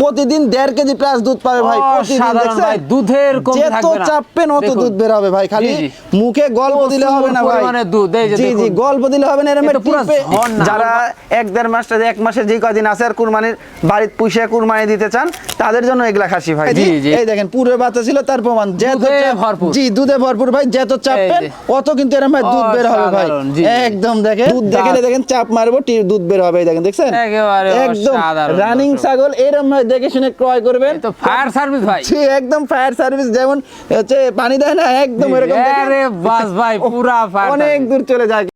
প্রতিদিন দেড় KG plus দুধ পাবে ভাই প্রতিদিন দেখছেন? দুধের যত থাকবে না। চাপবেন অত দুধ বের হবে ভাই খালি। মুখে গল্প দিলে হবে না ভাই পরিমাণে দুধ, এই যে জি জি গল্প দিলে হবে না এরকম এটা পুরো ঝর্ণা। যারা এক দেড় মাস এক মাসের যে কদিন আছে আর কুরবানির বাড়িতে পুষে কুরবানি দিতে চান তাদের জন্য এগুলা খাসি ভাই জি, জি। এই দেখেন পুরো বাচ্চা ছিল তার প্রমাণ যত দুধে ভরপুর। জি দুধে ভরপুর ভাই যত চাপবেন। অত কিন্তু এরকম ভাই দুধ বের হবে ভাই। একদম দেখেন দুধ দাঁত। দেখে দেখেন চাপ মারবো টি- দুধ বের হবে এই দেখেন দেখছেন একদম রানিং ছাগল এরকম ভাই দেখে শুনে ক্রয় করবেন। তো ফায়ার সার্ভিস ভাই। জি, একদম ফায়ার সার্ভিস যেমন হচ্ছে পানি দেয় না একদম এরকম আরে বাস ভাই পুরা ফায়ার অনেক দূর চলে যায়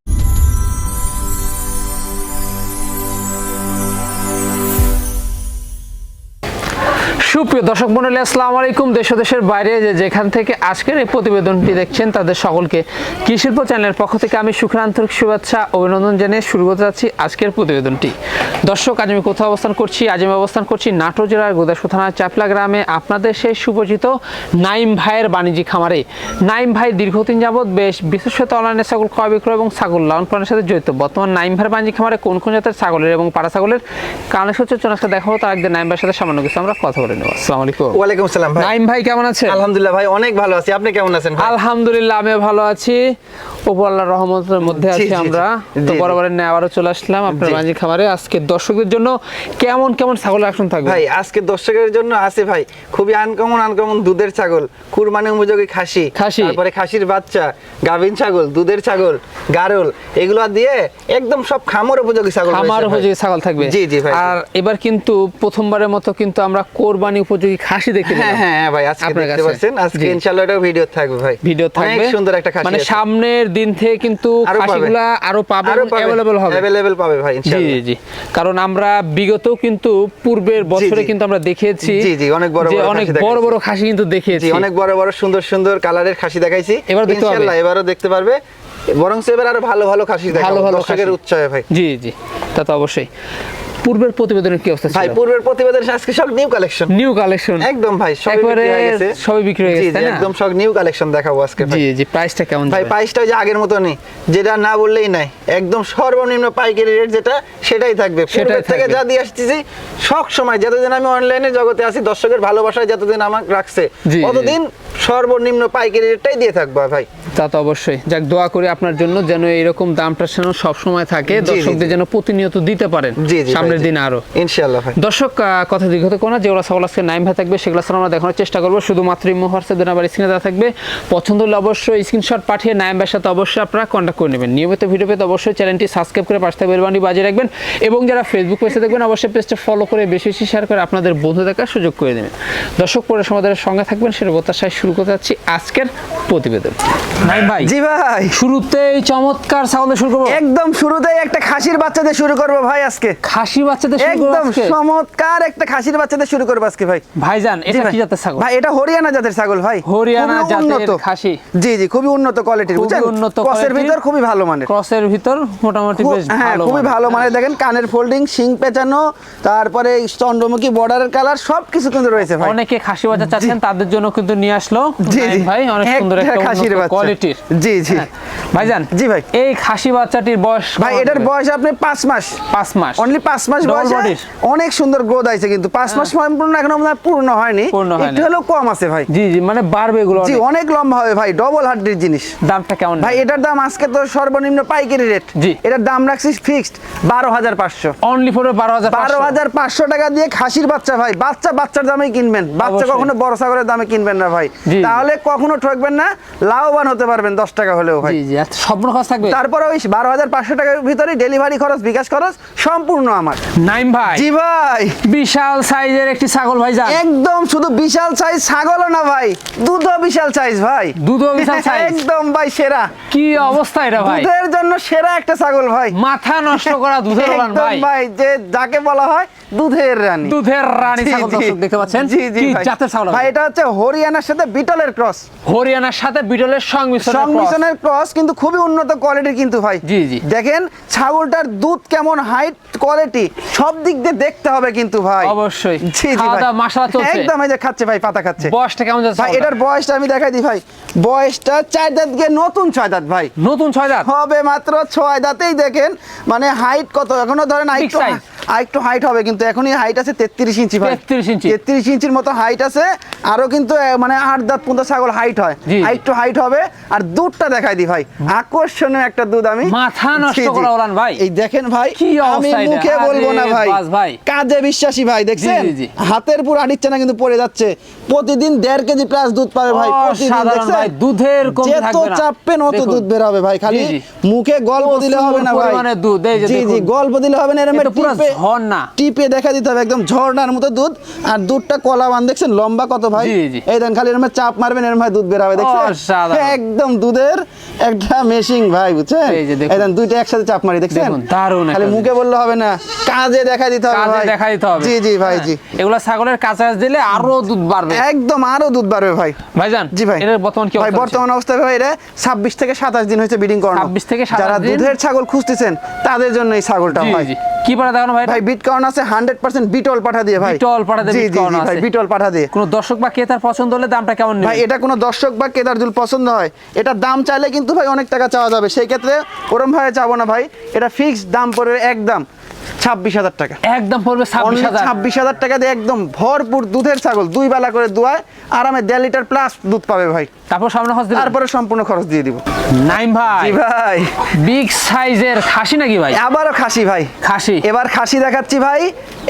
সুপ্রিয় দর্শক মন্ডলী, আসসালামু আলাইকুম। দেশ দেশের বাইরে যে যেখান থেকে আজকের এই প্রতিবেদনটি দেখছেন, তাদের সকলকে কৃষিল্প চ্যানেলের পক্ষ থেকে আমি সুখের আন্তরিক শুভেচ্ছা অভিনন্দন জানিয়ে শুরু করতে যাচ্ছি আজকের প্রতিবেদনটি। দর্শক, আজ আমি কোথাও অবস্থান করছি? আজ আমি অবস্থান করছি নাটোর জেলার গোদাসু থানার চাপলা গ্রামে, আপনাদের সেই সুপরিচিত নাইম ভাইয়ের বাণিজ্যিক খামারে। নাইম ভাই দীর্ঘদিন যাবৎ বেশ বিশেষত অনলাইনে ছাগল ক্রয় বিক্রয় এবং ছাগল লালন পালনের সাথে জড়িত। বর্তমান নাইম ভাইয়ের বাণিজ্যিক খামারে কোন কোন জাতের ছাগলের এবং পাড়া ছাগলের কারণে হচ্ছে চোনাকে দেখাবো, তার একদিন নাইম ভাইয়ের সাথে সামান্য কিছু আমরা কথা বলে নেব আসসালামু আলাইকুম। ওয়ালাইকুম সালাম ভাই। নাইম ভাই কেমন আছেন? আলহামদুলিল্লাহ ভাই অনেক ভালো আছি। আপনি কেমন আছেন আলহামদুলিল্লাহ আমিও ভালো আছি। উপর আল্লাহর রহমতের মধ্যে আছি আমরা। তো জি। বরাবরের আবারও চলে আসলাম আপনার জি। খামারে। আজকে দর্শকদের জন্য কেমন কেমন ছাগল আসন থাকবে? ভাই আজকে দর্শকের জন্য আছে ভাই খুবই আনকমন আনকমন দুধের ছাগল। কুরবানি উপযোগী খাসি। খাসি। তারপরে খাসির বাচ্চা গাভিন ছাগল দুধের ছাগল গারল। এগুলো দিয়ে একদম সব খামার উপযোগী ছাগল খামার উপযোগী ছাগল থাকবে। জি, জি ভাই। আর এবার কিন্তু প্রথমবারের মতো কিন্তু আমরা কোরবানি উপযোগী খাসি দেখতে হ্যাঁ হ্যাঁ হ্যাঁ ভাই আজকে দেখতে পাচ্ছেন? আজকে ইনশাআল্লাহ এটা ভিডিও থাকবে ভাই। ভিডিও থাকবে। অনেক সুন্দর একটা খাসি মানে সামনের দিন থেকে কিন্তু। খাসিগুলা আরও পাবে অ্যাভেলেবল হবে। অ্যাভেলেবল পাবে ভাই ইনশাআল্লাহ। জি জি। কারণ আমরা বিগত কিন্তু পূর্বের বছরে কিন্তু আমরা দেখিয়েছি জি, জি, অনেক বড় বড় অনেক বড় বড় খাসি কিন্তু দেখিয়েছি। জি অনেক বড় বড় সুন্দর সুন্দর কালারের খাসি দেখাইছি। এবার। ইনশাআল্লাহ এবারও দেখতে পারবে। বরং এবার আরও ভালো ভালো খাসি দেখাবো। ভালো ভালো দর্শকের উৎসাহে ভাই। জি জি তা তো অবশ্যই। পূর্বের প্রতিবেদনের কি অবস্থা ভাই পূর্বের প্রতিবেদন আজকে সব নিউ কালেকশন নিউ কালেকশন একদম ভাই সবই একবারে বিক্রি হয়ে গেছে। সবই বিক্রি হয়ে গেছে? একদম সব নিউ কালেকশন দেখাবো আজকে ভাই। জি জি প্রাইসটা কেমন ভাই প্রাইসটা যে আগের মতো নেই যেটা না বললেই নাই। একদম সর্বনিম্ন পাইকারি রেট যেটা সেটাই থাকবে। সেটা থেকে। যা দিয়ে আসতেছি সব সময় যতদিন আমি অনলাইনে জগতে আছি দর্শকের ভালোবাসায় যতদিন আমাকে রাখছে। ততদিন সর্বনিম্ন পাইকারি রেটটাই দিয়ে থাকব ভাই। তা তো অবশ্যই। যাক দোয়া করি আপনার জন্য যেন এরকম দামটা যেন সব সময় থাকে দর্শকদের যেন প্রতিনিয়ত দিতে পারেন সামনের দিন আরও। ইনশাআল্লাহ ভাই। দর্শক কথা দীর্ঘত কোনো যেগুলো ছাগল আজকে নাইম ভাই থাকবে সেগুলো আমরা দেখানোর চেষ্টা করব। শুধুমাত্র ইমো হোয়াটসঅ্যাপ দিন আবার স্ক্রিনে দেওয়া থাকবে। পছন্দ হলে অবশ্যই স্ক্রিনশট পাঠিয়ে নাইম ভাইয়ের সাথে অবশ্যই আপনারা কন্ট্যাক্ট করে নেবেন। নিয়মিত ভিডিও পেতে অবশ্যই চ্যানেলটি সাবস্ক্রাইব করে পাশে বেলবানি বাজিয়ে রাখবেন। এবং যারা ফেসবুক পেজে দেখবেন অবশ্যই পেজটা ফলো করে বেশি বেশি শেয়ার করে আপনাদের বন্ধু দেখার সুযোগ করে দেবেন। দর্শক পরে সমাদের সঙ্গে থাকবেন সেটা প্রত্যাশায় শুরু করতে যাচ্ছি আজকের প্রতিবেদন। নাইম ভাই জি ভাই। শুরুতেই চমৎকার ছাগল দিয়ে শুরু করব। একদম শুরুতেই একটা খাসির বাচ্চাতে শুরু করব ভাই আজকে। খাসি শুরু করব একদম চমৎকার একটা খাসির বাচ্চাতে শুরু করব আজকে ভাই। ভাইজান এটা ভাই। কি জাতের ছাগল? ভাই এটা হরিয়ানা জাতের ছাগল ভাই। হরিয়ানা জাতের উন্নত। খাসি। জি জি খুবই উন্নত কোয়ালিটির বুঝছেন? উন্নত ক্রসের ভিতর খুবই ভালো মানের। ক্রসের ভিতর মোটামুটি বেশ হ্যাঁ ভালো খুবই ভালো মানে দেখেন কানের ফোল্ডিং শিং পেঁচানো তারপরে চন্দ্রমুখী বর্ডারের কালার সবকিছু কিন্তু রয়েছে ভাই। অনেকে খাসি বাচ্চা চাচ্ছেন তাদের জন্য কিন্তু নিয়ে আসলো নাইম জি। ভাই অনেক সুন্দর একটা খাসির কোয়ালিটির জি, জি। ভাইজান জি ভাই। এই খাসি বাচ্চাটির বয়স ভাই এটার বয়স আপনি পাঁচ মাস। পাঁচ মাস। অনলি পাঁচ মাস Double বয়সে? অনেক সুন্দর গ্রোথ আছে কিন্তু পাঁচ মাস সম্পূর্ণ এখনও মনে পূর্ণ হয়নি। একটু হলেও কম আছে ভাই। জি জি মানে বাড়বে এগুলো জি অনেক। লম্বা হবে ভাই ডবল হার্ডের জিনিস। দামটা কেমন ভাই এটার দাম আজকে তো সর্বনিম্ন পাইকারি রেট জি। এটার দাম রাখছি ফিক্সড বারো হাজার পাঁচশো। অনলি ফর বারো হাজার বারো হাজার পাঁচশো টাকা দিয়ে খাসির বাচ্চা ভাই। বাচ্চা বাচ্চার দামে কিনবেন। বাচ্চা কখনো বড় ছাগলের দামে কিনবেন না ভাই। তাহলে কখনো ঠকবেন না লাভবান হতে পারবেন দশ টাকা হলেও ভাই। স্বপ্ন খরচ থাকবে? তারপরে ওই বারো হাজার পাঁচশো টাকার ভিতরে ডেলিভারি খরচ বিকাশ খরচ সম্পূর্ণ আমার। নাইম ভাই। জি ভাই। বিশাল সাইজের একটি ছাগল ভাইজান একদম শুধু বিশাল সাইজ ছাগলও না ভাই দুধও বিশাল সাইজ ভাই। দুধও বিশাল size? একদম ভাই সেরা। কি অবস্থা এটা ভাই? দুধের জন্য সেরা একটা ছাগল ভাই। মাথা নষ্ট করা দুধের ভাই। ভাই যে যাকে বলা হয় দুধের রানী। দুধের রানী ছাগল দর্শক দেখতে পাচ্ছেন? জি জি জাতের ছাগল ভাই এটা হচ্ছে হরিয়ানার সাথে বিটলের ক্রস। হরিয়ানার সাথে বিটলের সংমিশ্রণ সংমিশ্রণের ক্রস কিন্তু খুবই উন্নত কোয়ালিটির কিন্তু ভাই। জি, জি। দেখেন ছাগলটার দুধ কেমন হাইট কোয়ালিটি সব দিক দিয়ে দেখতে হবে কিন্তু ভাই। অবশ্যই। জি জি ভাই। মাশাআল্লাহ চলছে। একদম এই যে খাচ্ছে ভাই পাতা খাচ্ছে। বয়সটা কেমন যাচ্ছে ভাই এটার বয়সটা আমি দেখাই দিই ভাই। বয়সটা চার দাঁত গিয়ে নতুন ছয় দাঁত ভাই। নতুন ছয় দাঁত? হবে মাত্র ছয় দাঁতেই দেখেন মানে হাইট কত? এখনও ধরেন আরেকটু আরেকটু হাইট হবে কিন্তু এখনই হাইট আছে তেত্রিশ ইঞ্চি 33 ইঞ্চি। তেত্রিশ ইঞ্চির মতো হাইট আছে আরও কিন্তু মানে আট দাঁত পর্যন্ত ছাগল হাইট হয় জি। একটু হাইট হবে আর দুধটা দেখাই দি ভাই আকর্ষণীয় একটা দুধ আমি মাথা নষ্ট। করা ওলান ভাই। এই দেখেন ভাই আমি মুখে বলব না ভাই। কাজে বিশ্বাসী ভাই দেখছেন। হাতের পুরো আড়িচ্ছে না কিন্তু পড়ে যাচ্ছে প্রতিদিন দেড় কেজি প্লাস দুধ পাবে ভাই প্রতিদিন দেখছেন ভাই, দুধের যত থাকবে না। চাপবেন অত দুধ বের হবে ভাই খালি। মুখে গল্প দিলে হবে না ভাই পরিমাণে দুধ, এই যে জি জি। গল্প দিলে হবে না এরকম পুরো ঝর্ণা। টিপে দেখা দিতে হবে একদম ঝর্ণার মতো দুধ আর দুধটা কলা বান দেখছেন? লম্বা কত ভাই। এই দেন খালি এরকম চাপ মারবেন এরকম ভাই দুধ বের হবে দেখছেন? একদম দুধের একটা মেশিং ভাই বুঝছেন? এই দেন দুইটা একসাথে চাপ মারি দেখছেন? দারুণ খালি মুখে বললে হবে না কাজে দেখা দিতে হবে কাজে দেখা দিতে হবে। জি জি ভাই হ্যাঁ। জি। এগুলা ছাগলের কাঁচা দিলে আরও দুধ বাড়বে। একদম আরও দুধ বাড়বে ভাই। ভাইজান জি ভাই। এর বর্তমান কি ভাই বর্তমান অবস্থায় ভাই এটা ছাব্বিশ থেকে সাতাশ দিন হয়েছে ব্রিডিং করানো। 26 থেকে 27 যারা দিন। দুধের ছাগল খুঁজতেছেন তাদের জন্য এই ছাগলটা জি ভাই জি। কি পাঠা দেখানো ভাই? ভাই বিট কারণ আছে হান্ড্রেড পার্সেন্ট বিটল পাঠা দিয়ে ভাই। বিটল পাঠা দিয়ে জি বিট জি কাউন ভাই আছে। বিটল পাঠা দিয়ে। কোন দর্শক বা ক্রেতার পছন্দ হলে দামটা কেমন ভাই এটা কোন দর্শক বা কেদার জুল পছন্দ হয়। এটা দাম চাইলে কিন্তু ভাই অনেক টাকা চাওয়া যাবে। সেই ক্ষেত্রে ওরম ভাবে চাবো না ভাই। এটা ফিক্সড দাম পড়বে একদম। ছাব্বিশ হাজার টাকা। একদম পড়বে ছাব্বিশ হাজার। টাকা দিয়ে একদম ভরপুর দুধের ছাগল দুই বেলা করে দুয়ায় আরামে দেড় লিটার প্লাস দুধ পাবে ভাই। তারপর সামনে হসপিটাল তারপরে সম্পূর্ণ খরচ দিয়ে দিব। নাইম ভাই। ভাই। বিগ সাইজের খাসি নাকি ভাই? আবারও খাসি ভাই। খাসি। এবার খাসি দেখাচ্ছি ভাই।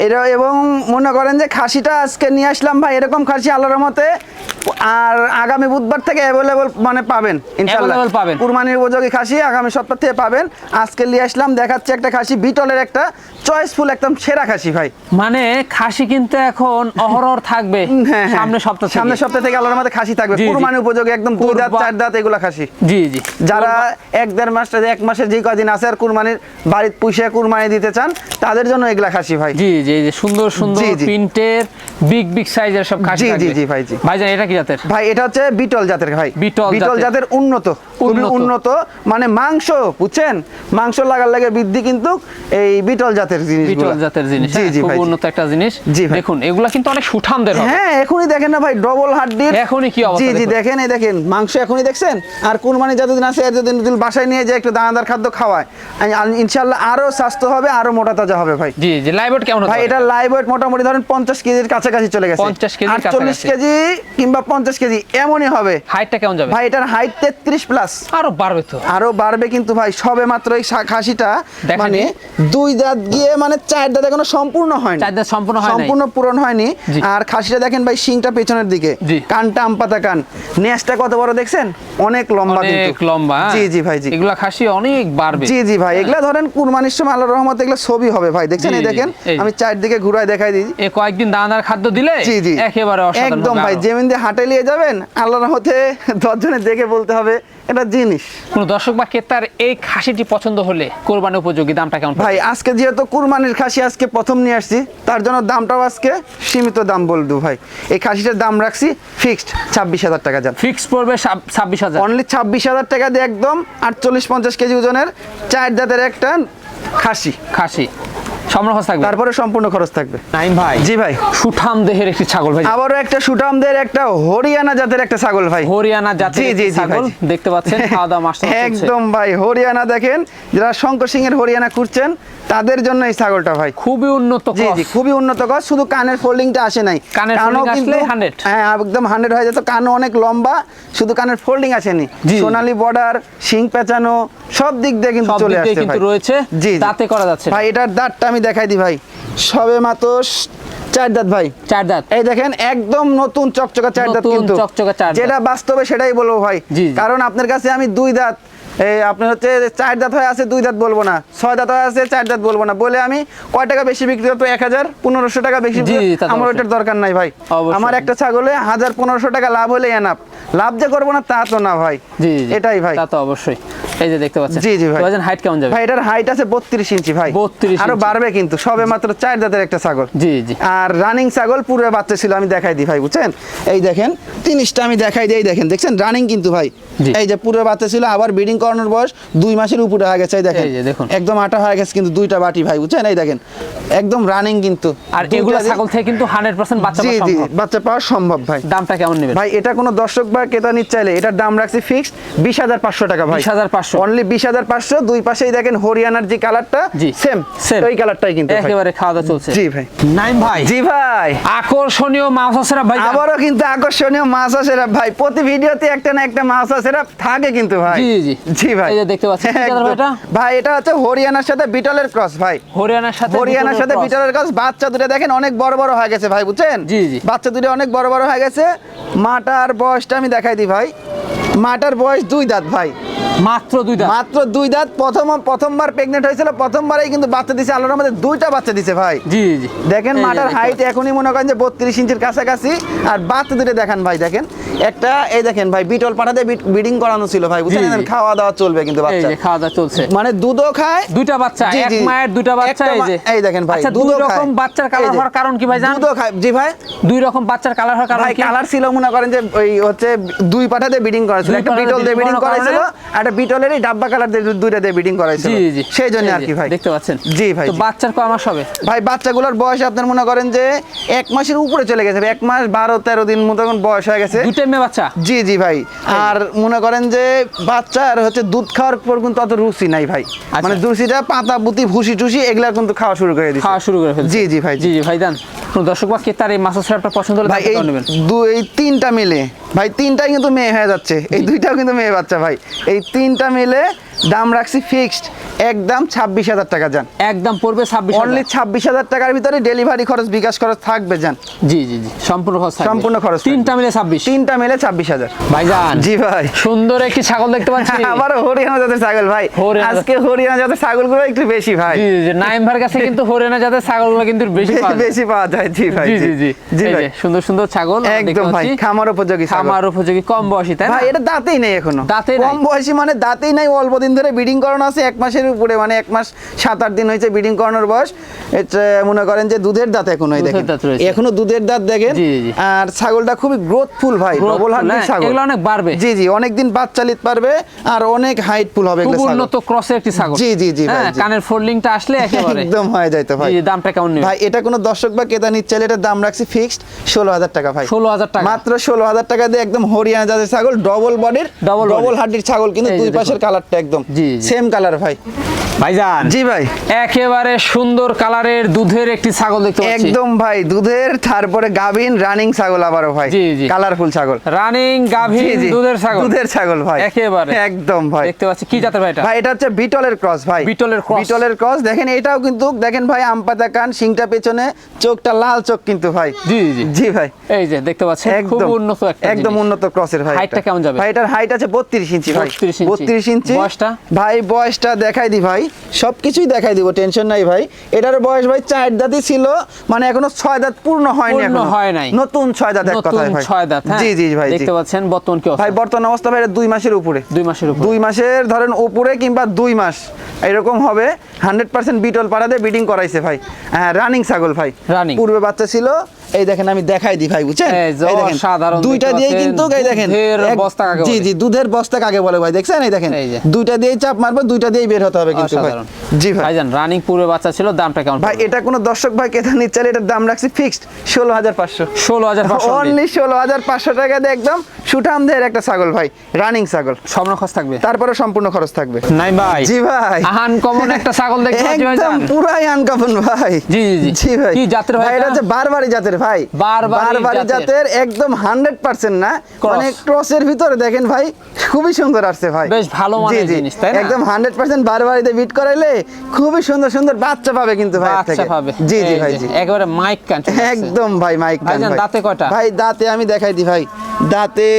এটা এবং মনে করেন যে খাসিটা আজকে নিয়ে আসলাম ভাই এরকম খাসি আল্লাহর মতে আর আগামী বুধবার থেকে অ্যাভেলেবল মানে পাবেন ইনশাআল্লাহ। পাবেন। কুরবানির উপযোগী খাসি আগামী সপ্তাহ থেকে পাবেন। আজকে নিয়ে আসলাম দেখাচ্ছি একটা খাসি বিটলের একটা। চয়েসফুল একদম সেরা খাসি ভাই মানে খাসি কিন্তু এখন অহরহ থাকবে হ্যাঁ, হ্যাঁ। সামনে সপ্তাহ থেকে। সামনের সপ্তাহ থেকে আল্লাহর মতে খাসি থাকবে। কুরবানি উপযোগী একদম দুই দাঁত চার দাঁত এগুলা খাসি জি জি যারা এক দেড় মাস এক মাসের যে কদিন আছে আর কুরবানির বাড়িতে পুষে কুরবানি দিতে চান তাদের জন্য এগুলা খাসি ভাই জি জি জি সুন্দর সুন্দর। প্রিন্টের বিগ বিগ সাইজের সব খাসি জি, জি। জি, ভাই, জি। ভাইজান এটা কি জাতের ভাই এটা হচ্ছে বিটল জাতের ভাই বিটল বিটল। জাতের উন্নত খুবই উন্নত। মানে মাংস বুঝছেন? মাংস লাগার লাগে বৃদ্ধি কিন্তু এই বিটল জাতের জিনিস বিটল জাতের জিনিস জি হ্যাঁ, জি খুব ভাই উন্নত একটা জিনিস। দেখুন এগুলা কিন্তু অনেক সুঠামদের হবে। হ্যাঁ এখনই দেখেন না ভাই ডবল হাড্ডির। এখনই কি অবস্থা জি জি দেখেন। এই দেখেন মাংস এখনই দেখছেন? আর কুরবানি যতদিন আছে এতদিন যদি বাসায় নিয়ে যায় একটু দানাদার খাদ্য খাওয়ায়। আর ইনশাল্লাহ আরও স্বাস্থ্য হবে আরও মোটা তাজা হবে ভাই। জি জি লাইভ কেমন ভাই এটা লাইভ মোটামুটি ধরেন পঞ্চাশ কেজির কাছাকাছি চলে গেছে। 50 কেজির আটচল্লিশ কেজি কিংবা পঞ্চাশ কেজি এমনই হবে। হাইটটা কেমন যাবে? ভাই এটার হাইট তেত্রিশ প্লাস আরও বাড়বে তো। আরও বাড়বে কিন্তু ভাই সবে মাত্র এই খাসিটা মানে দুই দাঁত গিয়ে মানে চার দাঁত এখনও সম্পূর্ণ হয়নি। চার দাঁত সম্পূর্ণ হয় সম্পূর্ণ পূরণ হয়নি। আর খাসিটা দেখেন ভাই শিংটা পেছনের দিকে। কানটা আমপাতা কান। নেসটা কত বড় দেখছেন? অনেক লম্বা কিন্তু। অনেক লম্বা হ্যাঁ? জি জি ভাই জি। এগুলা খাসি অনেক বাড়বে। জি জি ভাই এগুলা ধরেন কুরবানির সময় আল্লাহর রহমত এগুলো ছবি হবে ভাই। দেখছেন এই দেখেন? আমি চারদিকে ঘুরায় দেখাই দিই। এ কয়েকদিন দানাদার খাদ্য দিলে জি জি। একেবারে অসাধারণ একদম ভাই। যেমন দিয়ে হাটে নিয়ে যাবেন আল্লাহর রহমতে দশজনে দেখে বলতে হবে এটা জিনিস। কোন দর্শক বা ক্রেতার এই খাসিটি পছন্দ হলে কোরবানি উপযোগী দামটা কেমন ভাই আজকে যেহেতু কুরবানির খাসি আজকে প্রথম নিয়ে আসছি তার জন্য দামটাও আজকে সীমিত দাম বলদু ভাই। এই খাসিটার দাম রাখছি ফিক্সড ছাব্বিশ হাজার টাকা যান। ফিক্স পড়বে ছাব্বিশ হাজার। অনলি ছাব্বিশ হাজার টাকা দিয়ে একদম আটচল্লিশ পঞ্চাশ কেজি ওজনের চার জাতের একটা খাসি। খাসি। সম্রাহ থাকবে? তারপরে সম্পূর্ণ খরচ থাকবে। নাইম ভাই। জি ভাই। সুঠাম দেহের একটি ছাগল ভাই। আবারও একটা সুটামদের একটা হরিয়ানা জাতের একটা ছাগল ভাই। হরিয়ানা জাতের জি, জি, জি, ছাগল দেখতে পাচ্ছেন খাওয়া দাওয়া মাস্টার একদম ভাই হরিয়ানা দেখেন যারা শঙ্কর সিং এর হরিয়ানা খুঁজছেন তাদের জন্য এই ছাগলটা ভাই। খুবই উন্নত জি জি খুবই উন্নত কর শুধু কানের ফোল্ডিংটা আসে নাই। কানের কিন্তু- আসলে 100 হ্যাঁ একদম হান্ড্রেড হয়ে যেত কানও অনেক লম্বা শুধু কানের ফোল্ডিং আসেনি। সোনালী বর্ডার শিং পেঁচানো সব দিক দিয়ে কিন্তু সব চলে দিক দিয়ে আসছে কিন্তু ভাই। রয়েছে জি। দাঁতে করা যাচ্ছে। ভাই এটার দাঁতটা আমি দেখাই দি ভাই। সবে মাত্র চার দাঁত ভাই। চার দাঁত। এই দেখেন একদম নতুন চকচকা চার দাঁত কিন্তু। চকচকা চার। যেটা বাস্তবে সেটাই বলব ভাই। কারণ আপনার কাছে আমি দুই দাঁত এই আপনার হচ্ছে চার দাঁত হয়ে আছে দুই দাঁত বলব না। ছয় দাঁত হয়ে আছে চার দাঁত বলব না। বলে আমি কয় টাকা বেশি বিক্রি করতো এক হাজার পনেরোশো টাকা বেশি আমার ওইটার দরকার নাই ভাই। আমার একটা ছাগলে হাজার পনেরোশো টাকা লাভ হলে এনাফ লাভ যে করব না তা তো না ভাই। এটাই ভাই। তা তো অবশ্যই। এই যে দেখতে পাচ্ছেন। জি, জি, ভাই। হাইট কেমন যাবে? ভাই এটার হাইট আছে বত্রিশ ইঞ্চি ভাই। 32 আরও বাড়বে কিন্তু সবে মাত্র চার দাঁতের একটা ছাগল। জি জি। আর রানিং ছাগল পুরো বাচ্চা ছিল আমি দেখাই দিই ভাই বুঝছেন? এই দেখেন জিনিসটা আমি দেখাই দিই দেখেন দেখছেন? রানিং কিন্তু ভাই। এই যে পুরো বাচ্চা ছিল আবার ব্রিডিং করানোর বয়স দুই মাসের উপরে হয়ে গেছে এই দেখেন। দেখুন। একদম আটা হয়ে গেছে কিন্তু দুইটা বাটি ভাই বুঝছেন? এই দেখেন একদম রানিং কিন্তু। আর এগুলো ছাগল থেকে কিন্তু হান্ড্রেড পার্সেন্ট বাচ্চা জি পাওয়া জি সম্ভব। বাচ্চা পাওয়া সম্ভব ভাই। দামটা কেমন নেবেন? ভাই এটা কোনো দর্শক বা ক্রেতা নিতে চাইলে এটার দাম রাখছি ফিক্সড বিশ হাজার পাঁচশো টাকা ভাই। 20,500 অনলি বিশ হাজার পাঁচশো দুই পাশেই দেখেন হরিয়ানার যে কালারটা জি সেম. ওই কালারটাই কিন্তু ভাই। একেবারে খাওয়া দাওয়া চলছে। জি ভাই। নাইম ভাই। জি ভাই। আকর্ষণীয় মাছ আছে ভাই? আবারও কিন্তু আকর্ষণীয় মাছ আছে ভাই। প্রতি ভিডিওতে একটা না একটা মাছ আছে। রে থাকে কিন্তু ভাই। জি, জি। জি। ভাই। এই যে দেখতে পাচ্ছি। কি জাতের ভাই এটা? ভাই এটা হচ্ছে হরিয়ানার সাথে বিটলের ক্রস ভাই। হরিয়ানার সাথে হরিয়ানার সাথে বিটলের বিটলের ক্রস বাচ্চা দুটো দেখেন অনেক বড় বড় হয়ে গেছে ভাই বুঝছেন? জি, জি। বাচ্চা দুটো অনেক বড় বড় হয়ে গেছে। মাটার বয়সটা আমি দেখাই দিই ভাই। মাটার বয়স দুই দাঁত ভাই। মাত্র দুই দাঁত? মাত্র দুই দাঁত। প্রথম প্রথমবার প্রেগনেন্ট হয়েছিল প্রথমবারেই কিন্তু বাচ্চা দিছে। আল্লাহর মধ্যে দুইটা বাচ্চা দিছে ভাই। জি জি। দেখেন মাটার হাইট এখনই মনে করেন যে বত্রিশ ইঞ্চির কাছাকাছি। আর বাচ্চা দুটো দেখেন ভাই দেখেন। একটা এই দেখেন ভাই বিটল পাঠাতে বিডিং করানো ছিল ভাই বুঝছেন। খাওয়া দাওয়া চলবে কিন্তু বাচ্চা। খাওয়া দাওয়া চলছে। মানে দুধও খায়। দুইটা বাচ্চা এক মায়ের দুইটা বাচ্চা এই যে। এই দেখেন ভাই, আচ্ছা দুই রকম বাচ্চার কালার হওয়ার কারণ কি ভাই জান? দুধও খায়। জি ভাই। দুই রকম বাচ্চার কালার হওয়ার কারণ কি? কালার ছিল মনে করেন যে ওই হচ্ছে দুই পাঠাতে বিডিং করাছিল দুই একটা বিটল দিয়ে করাইছিল। আর একটা বিটলেরই ডাব্বা কালার দুইটা দিয়ে বিডিং করাইছিল। জি জি। সেই জন্য আর কি ভাই। দেখতে পাচ্ছেন। জি ভাই তো বাচ্চার কয় মাস হবে? ভাই বাচ্চাগুলোর বয়স আপনার মনে করেন যে এক মাসের উপরে চলে গেছে। এক মাস বারো তেরো দিন মতো বয়স হয়ে গেছে। দুইটা মেয়ে বাচ্চা? জি জি ভাই। আর মনে করেন যে বাচ্চার হচ্ছে দুধ খাওয়ার পর কিন্তু অত রুচি নাই ভাই। আচ্ছা। মানে রুচিটা পাতা বুতি ভুসি টুসি এগুলা কিন্তু খাওয়া শুরু করে দিচ্ছে খাওয়া শুরু করে জি জি ভাই জি। জি ভাই জান কোনো দর্শক বা ক্রেতার এই মাছের স্যারটা পছন্দ হলে ভাই এই দুই তিনটা মিলে। ভাই তিনটাই কিন্তু মেয়ে হয়ে যাচ্ছে। এই দুইটাও কিন্তু মেয়ে বাচ্চা ভাই। এই তিনটা মিলে দাম রাখছি ফিক্সড একদম ছাব্বিশ হাজার টাকা যান। একদম পড়বে ছাব্বিশ অনলি ছাব্বিশ হাজার টাকার ভিতরে ডেলিভারি খরচ বিকাশ খরচ থাকবে যান। জি জি জি সম্পূর্ণ খরচ সম্পূর্ণ খরচ তিনটা মিলে ছাব্বিশ। তিনটা মিলে ছাব্বিশ হাজার। ভাইজান জি ভাই। সুন্দর একটি ছাগল দেখতে পাচ্ছি। আবার হরিয়ানা জাতের ছাগল ভাই। আজকে হরিয়ানা জাতের ছাগলগুলো একটু বেশি ভাই। জি নাইম ভাইয়ের কাছে কিন্তু হরিয়ানা জাতের ছাগলগুলো কিন্তু বেশি পাওয়া যায়। বেশি পাওয়া যায় জি ভাই জি জি। জি ভাই। সুন্দর সুন্দর ছাগল একদম ভাই। খামার উপযোগী ছাগল। খামার উপযোগী কম বয়সী তাই ভাই এটা দাঁতেই নেই এখনও। দাঁতেই নাই? কম বয়সী মানে দাঁতেই নাই অল্প দিন ধরে ব্রিডিং করানো আছে এক মাসের উপরে মানে এক মাস সাত আট দিন হয়েছে ব্রিডিং করানোর বয়স। এটা মনে করেন যে দুধের দাঁত এখনও এই দেখেন। এখনও দুধের দাঁত দেখেন। আর ছাগলটা খুবই গ্রোথফুল ভাই ডবল হান্ড্রেড হ্যাঁ, ছাগল। এগুলো অনেক বাড়বে। জি জি অনেকদিন বাচ্চা নিতে পারবে আর অনেক হাইটফুল হবে উন্নত ক্রসের একটি ছাগল। জি, জি, জি, ভাই, হ্যাঁ কানের ফোল্ডিংটা আসলে একেবারে। একদম হয়ে যাইতো ভাই। জি, দামটা কেমন ভাই এটা কোনো দর্শক বা ক্রেতা নিচ্ছে এটার দাম রাখছি ফিক্সড ষোলো হাজার টাকা ভাই। ষোলো হাজার টাকা। মাত্র ষোলো হাজার টাকা দিয়ে একদম হরিয়ানা জাতের ছাগল ডবল বডির ডবল। হাড্ডির ছাগল কিন্তু দুই পাশের কালারটা একদম। সেম কালার ভাই ভাইজান। জি ভাই। একেবারে সুন্দর কালারের দুধের একটি ছাগল দেখতে পাচ্ছি। একদম ভাই দুধের তারপরে গাভিন রানিং ছাগল আবারও ভাই। জি, জি। কালারফুল ছাগল। রানিং জি গাভীর দুধের ছাগল। দুধের ছাগল ভাই। একেবারে। একদম ভাই। দেখতে পাচ্ছি কি জাতের ভাই এটা? ভাই এটা হচ্ছে বিটলের ক্রস ভাই। বিটলের cross। বিটলের ক্রস। দেখেন এটাও কিন্তু দেখেন ভাই আম পাতা কান সিংটা পেছনে চোখটা লাল চোখ কিন্তু ভাই। জি, জি। জি ভাই। এই যে দেখতে পাচ্ছেন খুব একদম। উন্নত একটা একদম। উন্নত ক্রসের ভাই হাইটটা। কেমন যাবে? ভাই এটার হাইট আছে 32 ইঞ্চি ভাই। 32 ইঞ্চি। 32 ইঞ্চি। বয়সটা? ভাই বয়সটা দেখাই দি ভাই। সবকিছুই দেখাই দিব টেনশন নাই ভাই। এটার বয়স ভাই চার দাঁতই ছিল মানে এখনও ছয় দাঁত পূর্ণ হয়নি এখনও। হয় নাই। নতুন ছয় দাঁত এক কথায় ভাই। ছয় দাঁত হ্যাঁ? জি জি ভাই দেখতে পাচ্ছেন বর্তমান কি ভাই বর্তমান অবস্থা ভাই দুই মাসের উপরে। দুই মাসের উপর। দুই মাসের ধরেন উপরে কিংবা দুই মাস এরকম হবে। হান্ড্রেড পার্সেন্ট বিটল পাড়াতে বিডিং করাইছে ভাই। হ্যাঁ রানিং ছাগল ভাই। Running। পূর্বে বাচ্চা ছিল এই দেখেন আমি দেখাই দিই ভাই বুঝছেন? এই দেখেন অসাধারণ দুইটা দেখতে দিয়ে কিন্তু এই দেখেন বস্তা কাকে জি? জি দুধের বস্তা কাকে বলে ভাই দেখছেন? এই দেখেন। দুইটা দিয়েই চাপ মারবে দুইটা দিয়েই বের হতে হবে কিন্তু ভাই। জি ভাই। ভাইজান রানিং পূর্বে বাচ্চা ছিল দামটা কেমন ভাই এটা কোনো দর্শক ভাই কেতা নিচ্ছে এটার দাম রাখছি ফিক্সড ষোলো হাজার পাঁচশো। ষোলো হাজার পাঁচশো অনলি ষোলো হাজার পাঁচশো টাকা দিয়ে একদম সুঠাম দেহের একটা ছাগল ভাই রানিং ছাগল। স্বর্ণ খরচ থাকবে? তারপরে সম্পূর্ণ খরচ থাকবে। নাই ভাই। জি ভাই। আহান কমন একটা ছাগল দেখতে পাচ্ছি একদম পুরাই আনকাপন ভাই। জি, জি, জি। ভাই। কি জাতের ভাই এটা? হচ্ছে বারবারি জাতের ভাই বারবারি জাতের। একদম হান্ড্রেড পার্সেন্ট না Cross। মানে ক্রসের ভিতরে দেখেন ভাই খুবই সুন্দর আসছে ভাই বেশ ভালো মানের জিনিস, তাই না? একদম হান্ড্রেড পার্সেন্ট বারবারিতে বিট করাইলে খুবই সুন্দর সুন্দর বাচ্চা পাবে কিন্তু ভাই থেকে। পাবে জি জি ভাই জি একেবারে মাইক কান একদম ভাই মাইক কান ভাই। দাঁতে কয়টা? ভাই দাঁতে আমি দেখাই দি ভাই দাঁতে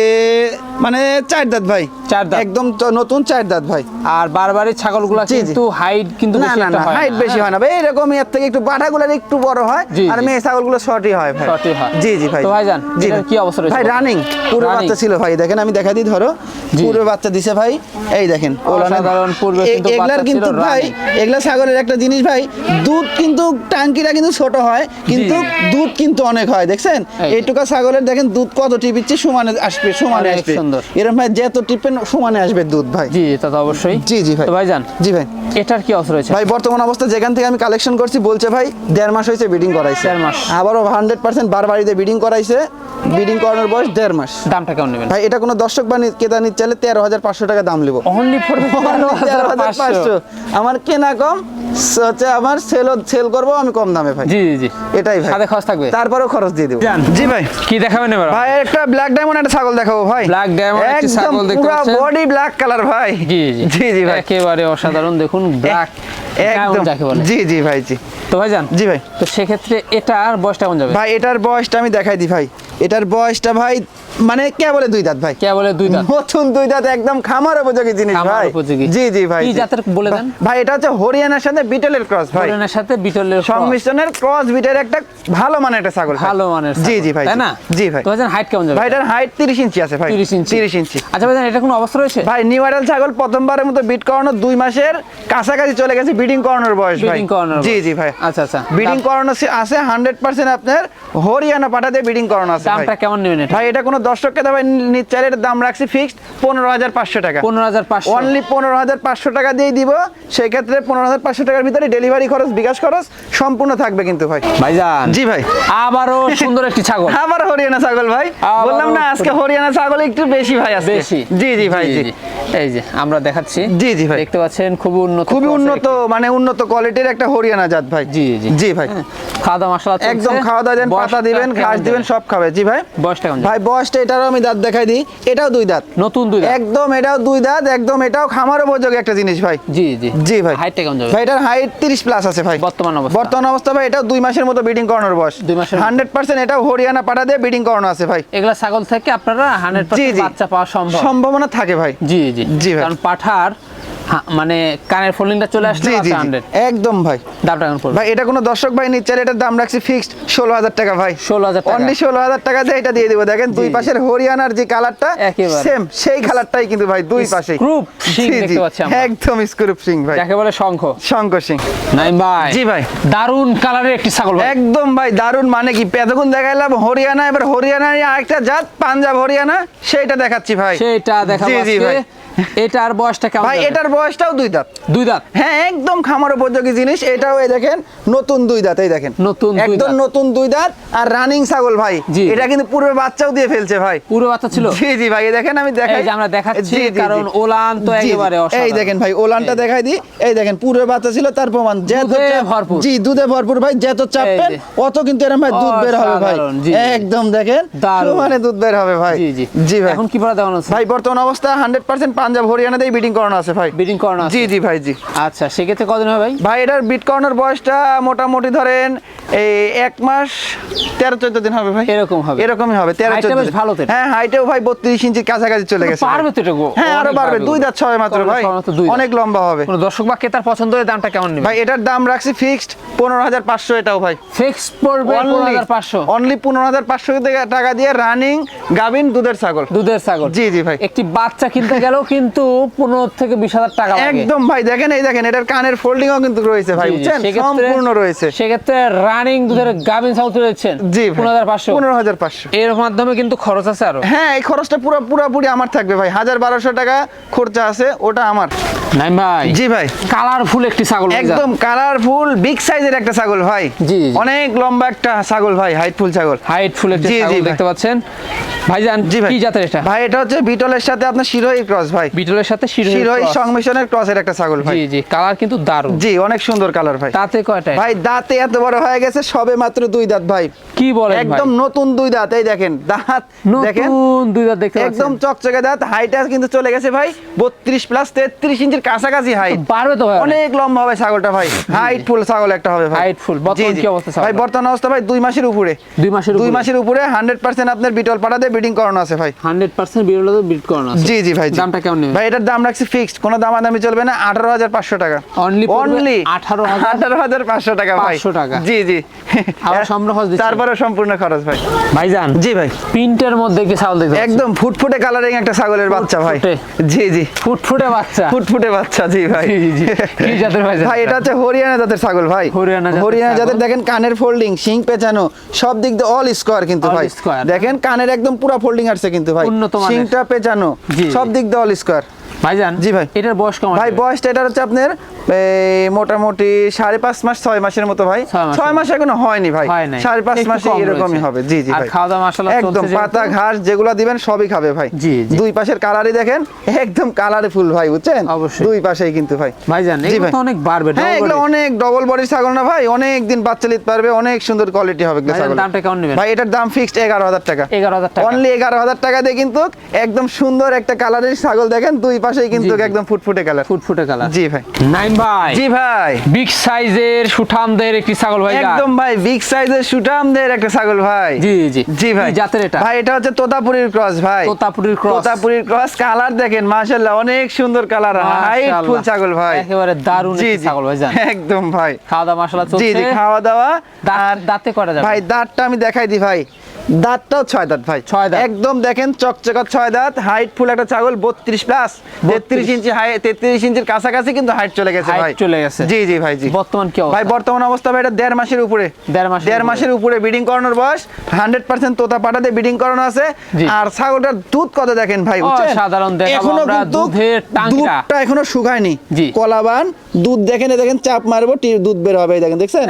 মানে চার দাঁত ভাই। চার দাঁত। একদম নতুন চার দাঁত ভাই। আর বারবারই ছাগলগুলা। কিন্তু হাইট কিন্তু না না হাইট বেশি হয় না ভাই। এরকম এর থেকে একটু পাঠাগুলোর একটু বড় হয় আর মেয়ে ছাগলগুলো শর্টই হয় ভাই। Short ই হয়। জি জি ভাই। তো ভাইজান, জি কি অবস্থা রয়েছে? ভাই রানিং পুরো বাচ্চা ছিল ভাই। দেখেন আমি দেখা দিই ধরো। পুরো বাচ্চা দিছে ভাই। এই দেখেন অসাধারণ পূর্বে কিন্তু এগুলার বাচ্চা কিন্তু ভাই এগুলা ছাগলের একটা জিনিস ভাই দুধ কিন্তু টাঙ্কিটা কিন্তু ছোট হয় কিন্তু দুধ কিন্তু অনেক হয় দেখছেন? এই। এইটুকা ছাগলের দেখেন দুধ কত টিপিচ্ছে সমানে আসবে সমানে আসবে। সুন্দর। এরকম ভাই যত টিপেন সমানে আসবে দুধ ভাই। জি তা তো অবশ্যই। জি জি ভাই। তো ভাইজান জি ভাই। এটার কি অবস্থা রয়েছে? ভাই বর্তমান অবস্থা যেখান থেকে আমি কালেকশন করছি বলছে ভাই দেড় মাস হয়েছে বিডিং করাইছে। দেড় মাস। আবারও হান্ড্রেড পার্সেন্ট বার বাড়িতে বিডিং করাইছে। বিডিং করানোর বয়স দেড় মাস। দামটা কেমন নেবেন? ভাই এটা কোনো দর্শক বা ক্রেতা নিতে চাইলে তেরো হাজার পাঁচশো টাকা দাম নেব। অনলি ফর তেরো হাজার পাঁচশো। আমার কেনা কম স- আমার সেল সেল করব আমি কম দামে ভাই। জি জি জি। এটাই ভাই। সাথে খরচ থাকবে? তারপরেও খরচ দিয়ে দেবো। জি ভাই। কি দেখাবেন এবার? ভাই একটা ব্ল্যাক ডায়মন্ড একটা ছাগল দেখাবো ভাই। Black diamond একটি ছাগল দেখতে পুরো বডি ব্ল্যাক কালার ভাই। জি জি। জি জি ভাই। একেবারে অসাধারণ দেখুন ব্ল্যাক একদম। যাকে বলে? জি জি ভাই জি। তো ভাইজান জি ভাই। তো সেক্ষেত্রে এটার বয়সটা কেমন যাবে? ভাই এটার বয়সটা আমি দেখাই দিই ভাই। এটার বয়সটা ভাই মানে কে বলে দুই দাঁত ভাই? কে বলে দুই দাঁত? নতুন দুই দাঁত একদম খামার উপযোগী জিনিস ভাই। জি জি ভাই কি জাতের বলে দেন? ভাই এটা হচ্ছে হরিয়ানার সাথে বিটলের ক্রস ভাই। হরিয়ানার সাথে বিটলের। সংমিশ্রণের ক্রস বিটের একটা ভালো মানের একটা ছাগল ভালো মানের জি জি ভাই তাই না? জি ভাই। তো হাইট কেমন যাবে? ভাই এটার হাইট 30 ইঞ্চি আছে ভাই। 30 ইঞ্চি। 30 ইঞ্চি। আচ্ছা ভাইজান এটা কোনো অবস্থা রয়েছে? ভাই নিউ আইডাল ছাগল প্রথমবারের মতো বিট করানো দুই মাসের কাছাকাছি চলে গেছে বিডিং করানোর বয়স ভাই। Breeding করানোর জি জি ভাই। আচ্ছা আচ্ছা। বিডিং করানো আছে হান্ড্রেড পার্সেন্ট আপনার হরিয়ানা দিয়ে বিডিং করানো আছে। ভাই দামটা কেমন নেবেন ভাই এটা কোনো দর্শককে এর দাম রাখছি ফিক্সড পনেরো হাজার পাঁচশো টাকা। পনেরো হাজার পাঁচশো। অনলি পনেরো হাজার পাঁচশো টাকা দিয়ে দিব। সেই ক্ষেত্রে পনেরো হাজার পাঁচশো টাকার ভিতরে ডেলিভারি খরচ বিকাশ খরচ সম্পূর্ণ থাকবে কিন্তু ভাই। ভাইজান জি ভাই। আবারও সুন্দর একটি ছাগল। আবার হরিয়ানা ছাগল ভাই। বললাম না আজকে হরিয়ানা ছাগল একটু বেশি ভাই বেশি। জি জি ভাই জি এই যে আমরা দেখাচ্ছি। জি, জি ভাই। দেখতে পাচ্ছেন খুবই উন্নত খুবই উন্নত মানে উন্নত কোয়ালিটির একটা হরিয়ানা জাত ভাই। জি জি। জি ভাই। হ্যাঁ, খাওয়া দাওয়া মশলা একদম খাওয়া দাওয়া দেন পাতা দিবেন ঘাস দিবেন সব খাবে। জি ভাই। বয়সটা ভাই বয়সটা এটারও আমি দাঁত দেখাই দিই। এটাও দুই দাঁত। নতুন দুই একদম এটাও দুই দাঁত একদম এটাও খামার উপযোগী একটা জিনিস ভাই। জি জি। জি ভাই। কেমন যাবে? ভাই এটার হাইট 30 প্লাস আছে ভাই। বর্তমান অবস্থা? বর্তমান অবস্থা ভাই এটাও দুই মাসের মতো বিডিং করানোর বয়স। দুই মাসের মতো। হান্ড্রেড পার্সেন্ট এটাও হরিয়ানা পাঠা দিয়ে বিডিং করানো আছে ভাই। এগুলা ছাগল থেকে আপনারা হান্ড্রেড জি জি। বাচ্চা পাওয়া সম্ভব। সম্ভাবনা থাকে ভাই। জি জি। জি ভাই। কারণ পাঠার মানে কানের ফোল্ডিংটা চলে। হান্ড্রেড একদম ভাই। দামটা কেমন পড়বে। ভাই এটা কোনো দর্শক ভাই নিচ্ছে এটার দাম রাখছি ফিক্সড ষোলো হাজার টাকা ভাই। 16,000 টাকা। অনলি ষোলো হাজার টাকা দিয়ে এটা দিয়ে দিব। দেখেন দুই পাশের হরিয়ানার যে কালারটা সেম সেই কালারটাই কিন্তু ভাই দুই পাশে। একদম স্ক্রুপ সিং ভাই। যাকে বলে শঙ্খ। শঙ্কর সিং। নাইম ভাই। জি ভাই। দারুণ কালারের একটি ছাগল একদম ভাই দারুণ মানে কি? পেতগুন দেখাইলাম হরিয়ানা এবার হরিয়ানার আরেকটা জাত পাঞ্জাব হরিয়ানা সেইটা দেখাচ্ছি ভাই। সেটা দেখাবো আজকে। এটার বয়সটা কেমন ভাই এটার বয়সটাও দুই দাঁত। দুই দাঁত? হ্যাঁ একদম খামার উপযোগী জিনিস। এটাও এই দেখেন নতুন দুই দাঁত এই দেখেন। নতুন একদম নতুন দুই দাঁত আর রানিং ছাগল ভাই। এটা কিন্তু পূর্বে বাচ্চাও দিয়ে ফেলছে ভাই। পূর্বে বাচ্চা ছিল? জি জি ভাই দেখেন আমি দেখাই। এই যে আমরা দেখাচ্ছি। কারণ ওলান তো। একেবারে এই দেখেন ভাই ওলানটা দেখাই দিই। এই দেখেন পূর্বে বাচ্চা ছিল তার প্রমাণ যত ভরপুর। জি দুধে ভরপুর ভাই যত চাপবেন যে। অত কিন্তু এরকম ভাই দুধ বের হবে ভাই। একদম দেখেন। সমানে দুধ বের হবে ভাই। জি জি। জি ভাই। এখন কি পড়া দেওয়ানো ভাই বর্তমান অবস্থা হান্ড্রেড পার্সেন্ট পাঞ্জাব হরিয়ানা দিয়ে বিডিং করানো আছে ভাই। বিডিং করানো জি জি ভাই জি। আচ্ছা সেক্ষেত্রে কদিন হবে ভাই? ভাই এটার বিট করানোর বয়সটা মোটামুটি ধরেন এই এক মাস তেরো চোদ্দ দিন হবে ভাই। এরকম হবে। এরকমই হবে তেরো চোদ্দ ভালো হ্যাঁ হাইটেও ভাই বত্রিশ ইঞ্চির কাছাকাছি চলে গেছে পারবে তো এটা হ্যাঁ আরও পারবে দুই দাঁত ছয় মাত্র ভাই। অনেক লম্বা হবে। কোনো দর্শক বা ক্রেতার পছন্দ হলে দামটা কেমন নেবে? ভাই এটার দাম রাখছি ফিক্সড পনেরো হাজার পাঁচশো এটাও ভাই। ফিক্স পড়বে পনেরো হাজার পাঁচশো। অনলি পনেরো হাজার পাঁচশো টাকা দিয়ে রানিং গাভিন দুধের ছাগল। দুধের ছাগল। জি, জি ভাই। একটি বাচ্চা কিনতে গেলেও কিন্তু পনেরো থেকে বিশ হাজার টাকা একদম ভাই দেখেন এই দেখেন এটার কানের ফোল্ডিংও কিন্তু রয়েছে ভাই বুঝছেন? সম্পূর্ণ রয়েছে। সেক্ষেত্রে রানিং দুধের গাভিন ছাগল রয়েছেন জি পনেরো হাজার পাঁচশো। পনেরো হাজার পাঁচশো। এর মাধ্যমে কিন্তু খরচ আছে আরও। হ্যাঁ এই খরচটা পুরো পুরোপুরি আমার থাকবে ভাই। হাজার বারোশো টাকা খরচা আছে ওটা আমার। নাইম ভাই জি ভাই। কালারফুল একটি ছাগল একদম কালারফুল বিগ সাইজের একটা ছাগল ভাই। জি। অনেক লম্বা একটা ছাগল ভাই হাইটফুল ছাগল। হাইট ফুল একটি ছাগল দেখতে পাচ্ছেন। ভাইজান জি ভাই। কি জাতের এটা? ভাই এটা হচ্ছে বিটলের সাথে আপনার শিরোই ক্রস ভাই। বিটলের সাথে শিরোই সংমিশ্রণের ক্রসের একটা ছাগল ভাই। জি জি কালার কিন্তু দারুণ। জি অনেক সুন্দর কালার ভাই। তাতে কয়টা? ভাই দাঁতে এত বড় হয়ে গেছে সবে মাত্র দুই দাঁত ভাই। কি বলেন একদম নতুন দুই দাঁত এই দেখেন দাঁত দেখেন। দুই দাঁত দেখতে একদম চকচকে দাঁত হাইটা কিন্তু চলে গেছে ভাই বত্রিশ প্লাস তেত্রিশ ইঞ্চির কাছাকাছি হাইট পারবে তো ভাই অনেক। লম্বা হবে ছাগলটা ভাই। হাইট ফুল ছাগল একটা হবে ভাই। Height full। বর্তমান। কি অবস্থা? ভাই বর্তমান অবস্থা ভাই দুই মাসের উপরে। দুই মাসের দুই মাসের উপরে হান্ড্রেড পার্সেন্ট আপনার বিটল পাড়াতে বিডিং করানো আছে ভাই। হান্ড্রেড পার্সেন্ট বিরল বিট করানো আছে। জি জি ভাই দামটা কেমন নেবে? ভাই এটার দাম রাখছি ফিক্সড কোনো দামাদামি চলবে না আঠারো হাজার পাঁচশো টাকা। Only পড়বে অনলি 18,000 আঠারো হাজার পাঁচশো টাকা ভাই। 500 টাকা। জি জি। আবার সম্পূর্ণ খরচ তারপরে সম্পূর্ণ খরচ ভাই। ভাইজান জি ভাই। প্রিন্টের মধ্যে কি ছাগল দেখতে একদম ফুটফুটে কালারিং একটা ছাগলের বাচ্চা ভাই। জি জি। ফুটফুটে বাচ্চা? ফুটফুটে বাচ্চা জি ভাই। জি, জি, জি। কি জাতের ভাই ভাই এটা হচ্ছে হরিয়ানা জাতের ছাগল ভাই। হরিয়ানা হরিয়ানা জাতের দেখেন কানের ফোল্ডিং শিং পেঁচানো সব দিক দিয়ে অল স্কোয়ার কিন্তু ভাই। দেখেন কানের একদম পুরো ফোল্ডিং আসছে কিন্তু ভাই। শিংটা পেঁচানো সব দিক দিয়ে অল স্কোয়ার ভাইজান জি ভাই। এটার বয়স কেমন ভাই বয়সটা এটা হচ্ছে আপনার মোটামুটি সাড়ে পাঁচ মাস ছয় মাসের মতো ভাই। ছয় মাস এখনও হয়নি ভাই। সাড়ে পাঁচ মাসে এরকমই হবে। জি জি ভাই। খাওয়া দাওয়া একদম পাতা ঘাস যেগুলো দিবেন সবই খাবে ভাই। দুই পাশের কালারই দেখেন একদম ভাই বুঝছেন? দুই পাশেই কিন্তু ভাই। ভাইজান এগুলো। তো অনেক বাড়বে হ্যাঁ এগুলো অনেক ডবল বডির ছাগল না ভাই। অনেক দিন বাচ্চা নিতে পারবে অনেক সুন্দর কোয়ালিটি হবে এগুলো ছাগল। দামটা কেমন নেবেন? ভাই এটার দাম ফিক্সড এগারো হাজার টাকা। 11,000 টাকা। অনলি এগারো হাজার টাকা দিয়ে কিন্তু একদম সুন্দর একটা কালারের ছাগল দেখেন দুই পাশেই কিন্তু জি, জি। একদম ফুটফুটে কালার ফুটফুটে কালার জি ভাই। নাইম ভাই। জি ভাই। বিগ সাইজের সুঠামদের একটি ছাগল ভাই একদম ভাই বিগ সাইজের সুটামদের একটা ছাগল ভাই। জি জি। জি ভাই। জাতের এটা? ভাই এটা হচ্ছে তোতাপুরীর ক্রস ভাই। তোতাপুরীর cross। তোতাপুরীর ক্রস কালার দেখেন মাশাআল্লাহ অনেক সুন্দর কালার হাইট ফুল ছাগল ভাই। একেবারে দারুণ জি একটি জি। ছাগল ভাইজান একদম ভাই। খাওয়া দাওয়া মাশাআল্লাহ চলছে জি খাওয়া দাওয়া দাঁত- আর দাঁতে করা যাবে? ভাই দাঁতটা আমি দেখাই দিই ভাই। দাঁতটাও ছয় দাঁত ভাই। ছয় দাঁত। একদম দেখেন চকচকা ছয় দাঁত হাইট ফুল একটা ছাগল বত্রিশ প্লাস তেত্রিশ ইঞ্চি হাই তেত্রিশ ইঞ্চির কাছাকাছি কিন্তু হাইট চলে গেছে ভাই। চলে গেছে। জি জি ভাই জি। বর্তমান কি ভাই বর্তমান অবস্থা ভাই এটা দেড় মাসের উপরে। দেড় মাসের দেড় মাসের উপরে বিডিং করানোর বয়স হান্ড্রেড পার্সেন্ট তোতা পাটাতে বিডিং করানো আছে। আর ছাগলটার দুধ কত দেখেন ভাই দেখাবো এখনও কিন্তু দুধটা এখনও শুকায়নি। জি। কলাবান দুধ দেখেন দেখেন চাপ মারবো দুধ বের হবে দেখেন দেখছেন?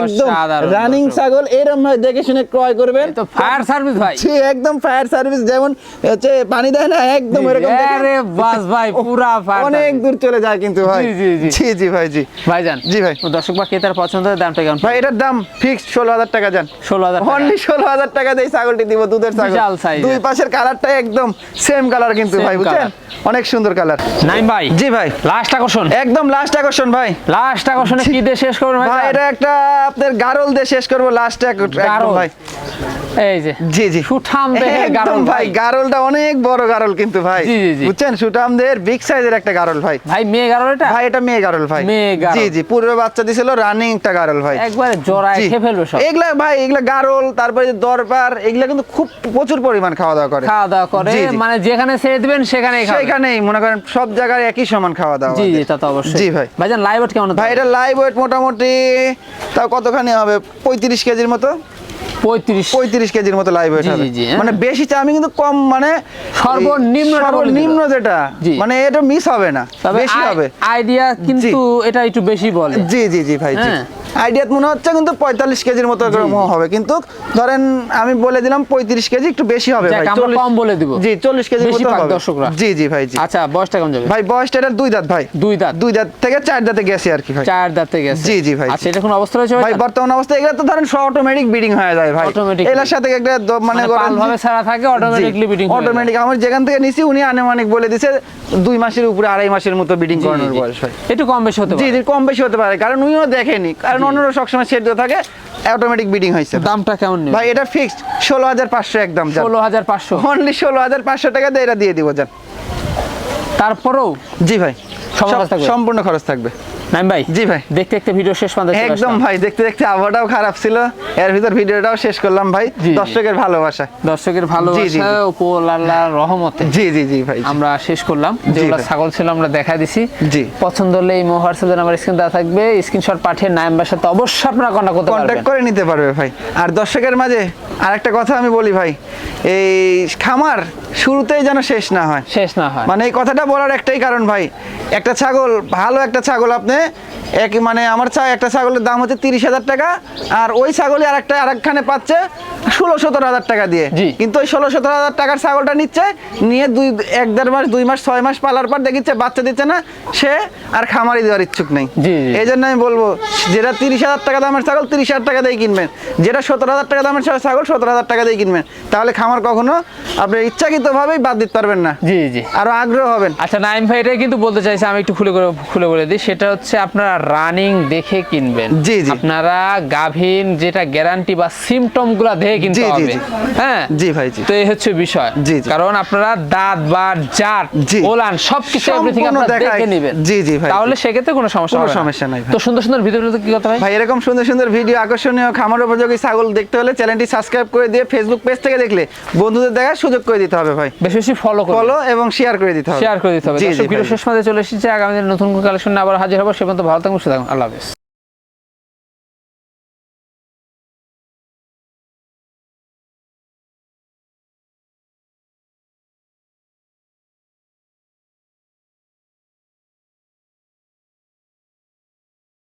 একদম রানিং ছাগল এরকম ভাই দেখে শুনে ক্রয় করবেন। তো ফায়ার সার্ভিস ভাই। জি, একদম ফায়ার সার্ভিস যেমন হচ্ছে পানি দেয় না একদম এরকম আরে বাস ভাই পুরা fire অনেক দূর চলে যায় কিন্তু ভাই। জি, জি, জি। জি জি ভাই জি। ভাইজান জি ভাই। দর্শক বা ক্রেতার পছন্দের দামটা কেমন? ভাই এটার দাম ফিক্সড ষোলো হাজার টাকা যান ষোলো হাজার টাকা। অনলি ষোলো হাজার টাকা দিয়ে ছাগলটি দিব দুধের ছাগল। দুই পাশের কালারটা একদম সেম কালার কিন্তু ভাই বুঝছেন? অনেক সুন্দর কালার নাইম ভাই জি ভাই। লাস্ট আকর্ষণ। একদম লাস্ট আকর্ষণ ভাই। লাস্ট আকর্ষণে কি দিয়ে শেষ করবেন ভাই? ভাই এটা একটা আপনার গারল দিয়ে শেষ করব লাস্ট একদম ভাই। এই যে জি জি। সুঠাম দেহের গারল ভাই গারলটা অনেক বড় গারল কিন্তু ভাই। জি, জি, জি। বিগ সাইজের একটা গারল ভাই। ভাই মেয়ে গারল এটা? ভাই এটা মেয়ে গারল ভাই। মেয়ে গারল। জি জি পূর্বে বাচ্চা দিছিল রানিং একটা গারল ভাই। একবারে জোড়ায় খেয়ে ফেলবে সব। এগুলা ভাই এগুলা গারল তারপরে দরবার এগুলা কিন্তু খুব প্রচুর পরিমাণ খাওয়া দাওয়া করে। খাওয়া দাওয়া করে। মানে যেখানে ছেড়ে দিবেন সেখানেই খাবে সেখানেই মনে করেন সব জায়গায় একই সমান খাওয়া দাওয়া জি জি তা তো অবশ্যই। জি ভাই। ভাইজান লাইভ কেমন ভাই এটা লাইভ ওয়েট মোটামুটি তাও কতখানি হবে? পঁয়ত্রিশ কেজির মতো? পঁয়ত্রিশ। পঁয়ত্রিশ কেজির মতো লাইভ ওয়েট হবে হ্যাঁ। মানে বেশি আমি কিন্তু কম মানে সর্বনিম্নটা বলে সর্বনিম্ন যেটা মানে এটা মিস হবে না বেশি হবে। আইডিয়া কিন্তু এটা একটু বেশি বলে। জি জি জি ভাই জি। হ্যাঁ। আইডিয়াত মনে হচ্ছে কিন্তু পঁয়তাল্লিশ কেজির মতো হবে। কিন্তু ধরেন আমি বলে দিলাম পঁয়ত্রিশ কেজি একটু বেশি হবে ভাই। কম বলে দিব। জি চল্লিশ কেজির মতো হবে। দর্শকরা। জি জি ভাই জি। আচ্ছা বয়সটা কেমন যাবে? ভাই বয়সটা এটার দুই দাঁত ভাই। দুই দাঁত। দুই দাঁত থেকে চার দাঁতে গেছে আর কি ভাই। চার দাঁতে গেছে। জি, জি ভাই, আচ্ছা এটা কোন অবস্থা রয়েছে ভাই? বর্তমান অবস্থা এগুলো তো ধরেন সব অটোমেটিক বিডিং হয়ে যায় ভাই। এলার সাথে একটা মানে মানে ভাবে ছাড়া থাকে অটোমেটিকলি বিডিং অটোমেটিক আমার যেখান থেকে নিছি উনি আনুমানিক বলে দিছে দুই মাসের উপরে আড়াই মাসের মতো বিডিং করানোর বয়স ভাই একটু কম বেশি হতে পারে। জি কম বেশি হতে পারে কারণ উনিও দেখেনি। কারণ অন্যরা সবসময় সেট দিয়ে থাকে অটোমেটিক বিডিং হয়েছে। দামটা কেমন ভাই এটা ফিক্সড ষোলো হাজার পাঁচশো একদম ষোলো হাজার পাঁচশো। অনলি ষোলো হাজার পাঁচশো টাকা দিয়ে এটা দিয়ে দিব যান। তারপরেও? জি ভাই। সম্পূর্ণ খরচ থাকবে। নাইম ভাই জি ভাই। দেখতে দেখতে ভিডিও শেষ পর্যন্ত একদম ভাই দেখতে দেখতে আবহাওয়াটাও খারাপ ছিল। এর ভিতর ভিডিওটাও শেষ করলাম ভাই। দর্শকের ভালোবাসা। দর্শকের ভালোবাসা জি। উপর আল্লাহর রহমতে। জি জি জি ভাই আমরা শেষ করলাম। যেগুলো ছাগল ছিল আমরা দেখা দিছি। জি। পছন্দ হলে এই হোয়াটসঅ্যাপ নাম্বার স্ক্রিন দেওয়া থাকবে। স্ক্রিনশট পাঠিয়ে নাম্বার সাথে অবশ্যই আপনারা কন্ট্যাক্ট করতে পারবেন। করে নিতে পারবে ভাই। আর দর্শকের মাঝে আরেকটা কথা আমি বলি ভাই এই খামার শুরুতেই যেন শেষ না হয়। শেষ না হয়। মানে এই কথাটা বলার একটাই কারণ ভাই একটা ছাগল ভালো একটা ছাগল আপনি এক মানে আমার চা একটা ছাগলের দাম হচ্ছে তিরিশ হাজার টাকা আর ওই ছাগলই আর একটা আরেকখানে পাচ্ছে ষোলো সতেরো হাজার টাকা দিয়ে। কিন্তু ওই ষোলো সতেরো হাজার টাকার ছাগলটা নিচ্ছে নিয়ে দুই এক দেড় মাস দুই মাস ছয় মাস পালার পর দেখিচ্ছে বাচ্চা দিচ্ছে না সে আর খামারি দেওয়ার ইচ্ছুক নেই। এই জন্য আমি বলব যেটা তিরিশ হাজার টাকা দামের ছাগল তিরিশ হাজার টাকা দিয়ে কিনবেন। যেটা সতেরো হাজার টাকা দামের ছাগল সতেরো হাজার টাকা দিয়ে কিনবেন। তাহলে খামার কখনো আপনি ইচ্ছাকৃতভাবেই বাদ দিতে পারবেন না। জি জি। আরও আগ্রহ হবেন। আচ্ছা নাইম ভাই এটাই কিন্তু বলতে চাইছে আমি একটু খুলে করে খুলে বলে দিই। সেটা হচ্ছে আপনারা রানিং দেখে কিনবেন। জি, জি। আপনারা গাভীন যেটা গ্যারান্টি বা সিমটমগুলা দেখে কিনতে হবে। হ্যাঁ? জি ভাই জি। তো এই হচ্ছে বিষয়। জি। কারণ আপনারা দাঁত বা জাত। ওলান সবকিছু এভরিথিং আপনারা দেখে নেবেন। জি, জি ভাই, তাহলে সেক্ষেত্রে কোনো সমস্যা হবে। সমস্যা নাই ভাই। তো সুন্দর সুন্দর ভিডিওগুলো কি করতে হয় ভাই এরকম সুন্দর সুন্দর ভিডিও আকর্ষণীয় খামার উপযোগী ছাগল দেখতে হলে চ্যানেলটি সাবস্ক্রাইব করে দিয়ে ফেসবুক পেজ থেকে দেখলে বন্ধুদের দেখার সুযোগ করে দিতে হবে ভাই। বেশি বেশি ফলো ফলো এবং শেয়ার করে দিতে হবে। শেয়ার করে দিতে হবে। ভিডিও শেষ মাঝে চলে এসেছে। আগামী দিন নতুন কালেকশন আবার হাজির হব। সে পর্যন্ত ভালো থাকুন সুতরাং আল্লাহ হাফেজ।